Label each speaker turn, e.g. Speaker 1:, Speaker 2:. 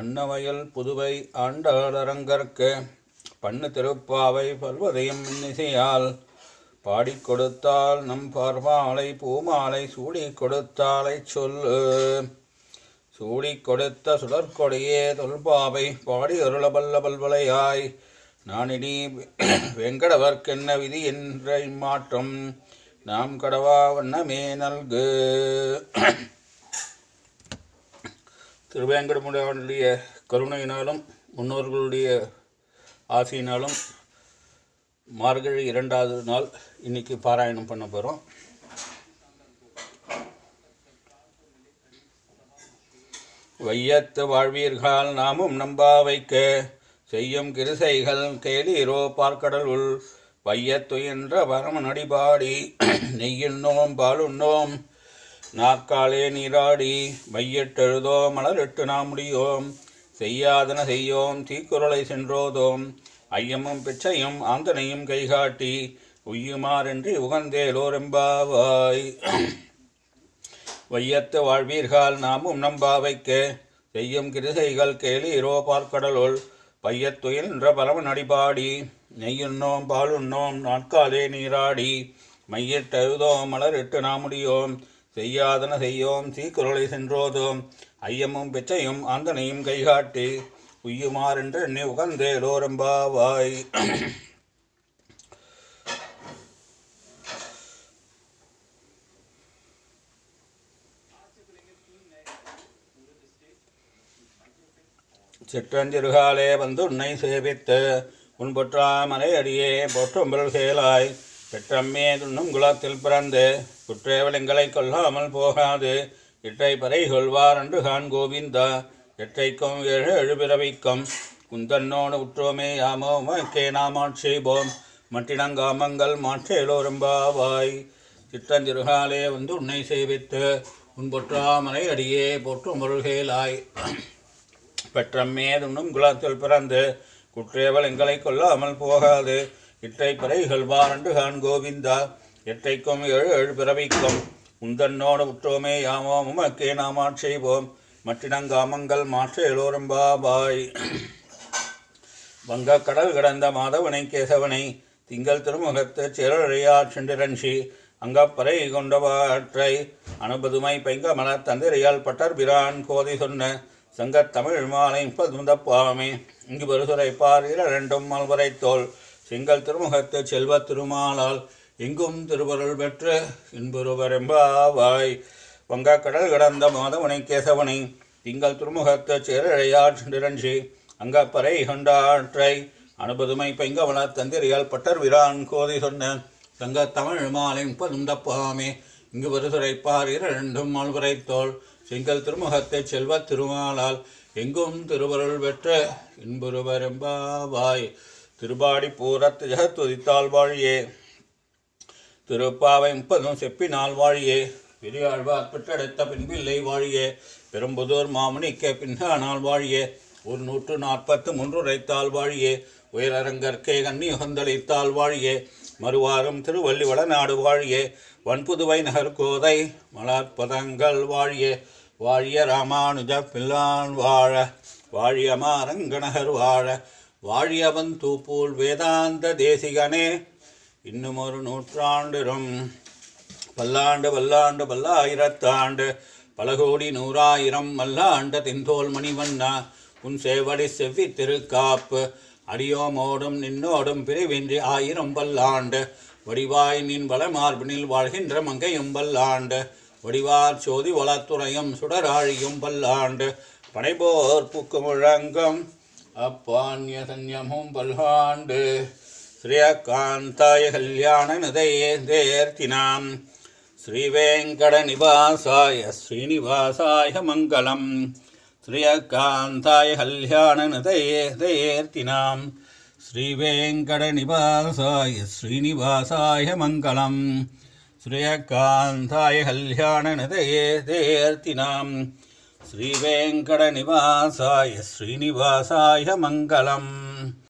Speaker 1: அன்னவயல் புதுவை ஆண்டாளரங்கற்கு பண்ணு திருப்பாவை பல்வதையும் இன்னிசையால் பாடிக் கொடுத்தால் நம் பார்மாலை பூமாலை சூடிக் கொடுத்தாலை சொல்லு. சூடிக் கொடுத்த சுடற்கொடியே தொல்பாவை பாடி அருளபல்ல பல்வலையாய் நானினி வெங்கடவர்க்கென்ன விதி என்ற இம்மாற்றம் நாம் கடவா வண்ணமே நல்கு. திருவேங்கடமுடைய கருணையினாலும் முன்னோர்களுடைய ஆசையினாலும் மார்கழி இரண்டாவது நாள் இன்னைக்கு பாராயணம் பண்ண போகிறோம் வையத்து வாழ்வீர்கள் நாமும் நம்பா வைக்க செய்யும் கிருசைகள் கேளீரோ உள். வையத்துயின்ற பரம நடிபாடி நெய்யுண்ணோம் பாலுண்ணோம். நாற்காலே நீராடி மையட்டெழுதோ மலரெட்டு நாம் முடியோம். செய்யாதன செய்யோம் தீக்குறளை சென்றோதோம். ஐயமும் பிச்சையும் ஆந்தனையும் கைகாட்டி உய்யுமாறென்றி உகந்தேலோரெம்பாவாய். வையத்து வாழ்வீர்கள் நாமும் நம்பாவைக்க செய்யும் கிருசைகள் கேளீரோ பார்க்கடலுள். பையத்துயின்ற பரம நடிபாடி நெய்யுண்ணோம் பாலுண்ணோம் நாட்காலே நீராடி மையிட்டெழுதோம் மலரிட்டு நாம் முடியோம். செய்யாதன செய்யோம் சீக்குரலை சென்றோதோம். ஐயமும் பிச்சையும் ஆந்தனையும் கைகாட்டி உய்யுமாறென்று எண்ணி உகந்தேலோரம்பாவாய் சிற்றஞ்சிறுகாலே வந்து உன்னை சேவித்து உன் பொற்றாமலை அடியே போற்றும்பல் செயலாய் பெற்றம்மே துண்ணும் குலத்தில் பிறந்து குற்றேவலங்களை கொல்லாமல் போகாது. இற்றை பறை கொள்வார் என்று ஹான் கோவிந்தா. எற்றைக்கும் ஏழு எழுபிறவிக்கும் குந்தன்னோடு உற்றோமே யாமோ மக்கே நாமாட் செய்வோம் மட்டினங்காமங்கள் மாற்றேலோரம்பாவாய் சித்தந்திருகாலே வந்து உன்னை சேவித்து உன் பொற்றாமலை அடியே போற்றும் முருகேலாய் பெற்றம்மே துண்ணும் குலத்தில் பிறந்து குற்றேவல் எங்களை கொல்லாமல் போகாது. இற்றை கொள்வார் என்று ஹான் கோவிந்தா. எட்டைக்கும் ஏழு ஏழு பிறவிக்கும். உந்தன்னோடு உற்றோமே யாமோ உமக்கே நாம் செய்வோம். மற்றினங்காமங்கள் மாற்ற எல்லோரம்பாபாய் வங்கக் கடல் கடந்த மாதவனை கேசவனை திங்கள் திருமுகத்து சேரழையார் சென்றிரஞ்சி அங்கப்பறை கொண்டவாற்றை அனுபதுமை பெங்கமல தந்திரையால் பட்டர் பிரான் கோதை சொன்ன சங்கத் தமிழ் மாலை பதுந்தப்பாமே இங்கு பெருசுரைப்பார் இரண்டும் மல்வரை தோல் செங்கல் திருமுகத்து செல்வ திருமாலால் எங்கும் திருவருள் பெற்று இன்புருவரெம்பாவாய் வங்கக்கடல் கடந்த மாதவனை கேசவனை திங்கள் திருமுகத்து சேரழையார் சென்றிரஞ்சி அங்கப்பறை கொண்டாற்றை அனுபதுமை பெங்கவன தந்திரியால் பட்டர் விரான் கோதை சொன்ன தங்க தமிழ் மாலை பதுந்தப்பாமே இங்கு வருசுரைப்பார் இரண்டும் மால்வரை தோல் செங்கல் திருமுகத்தை செல்வ திருமாலால் எங்கும் திருவருள் பெற்ற இன்புருவரெம்பாவாய் திருபாடி பூரத்து ஜகத்துதித்தால் வாழியே. திருப்பாவை முப்பதும் செப்பினால் வாழியே. பெரியாழ்வார் பெற்றெடுத்த பின்பில்லை வாழியே. பெரும்புதூர் மாமணிக்க பின்னானால் வாழியே. ஒரு நூற்று நாற்பத்து முன்றுரைத்தால் வாழியே. உயரரங்கற்கே கண்ணி உகந்தளித்தால் வாழியே. மறுவாரம் திருவள்ளி வடநாடு வாழியே. வன்புதுவை நகர் கோதை மலர்பதங்கள் வாழியே. வாழிய ராமானுஜ பில்லான் வாழ. வாழிய மாரங்கநகர் வாழ. வாழியவன் தூப்பூல் வேதாந்த தேசிகனே. இன்னும் ஒரு நூற்றாண்டிரும். பல்லாண்டு பல்லாண்டு பல்லாயிரத்தாண்டு. பல கோடி நூறாயிரம் மல்லாண்ட தின்தோல் மணிவண்ணா. உன் சேவடி செவ்வி திருக்காப்பு. அடியோமோடும் நின்னோடும் பிரிவின்றி ஆயிரம் பல்லாண்டு வடிவாய் நின் வளமார்பினில் வாழ்கின்ற மங்கையும் பல்லாண்டு வடிவார் சோதி வளத்துறையும் சுடராழியும் பல்லாண்டு படைபோர் பூக்கு முழங்கம் அப்பான்ய சன்யமும் பல்லாண்டு ஸ்ரீயகாந்தாய கல்யாண நிதையே தேர்த்தினாம் ஸ்ரீவேங்கடநிவாசாய ஸ்ரீனிவாசாய மங்களம். ஸ்ரீயகாந்தாய கல்யாண நிதையே தேர்த்தினாம் ஸ்ரீவேங்கடநிவாசாய ஸ்ரீனிவாசாய மங்களம். ஸ்ரீயகாந்தாய கல்யாண நிதையே தேர்த்தினாம் ஸ்ரீவேங்கடநிவாசாய ஸ்ரீனிவாசாய மங்களம்.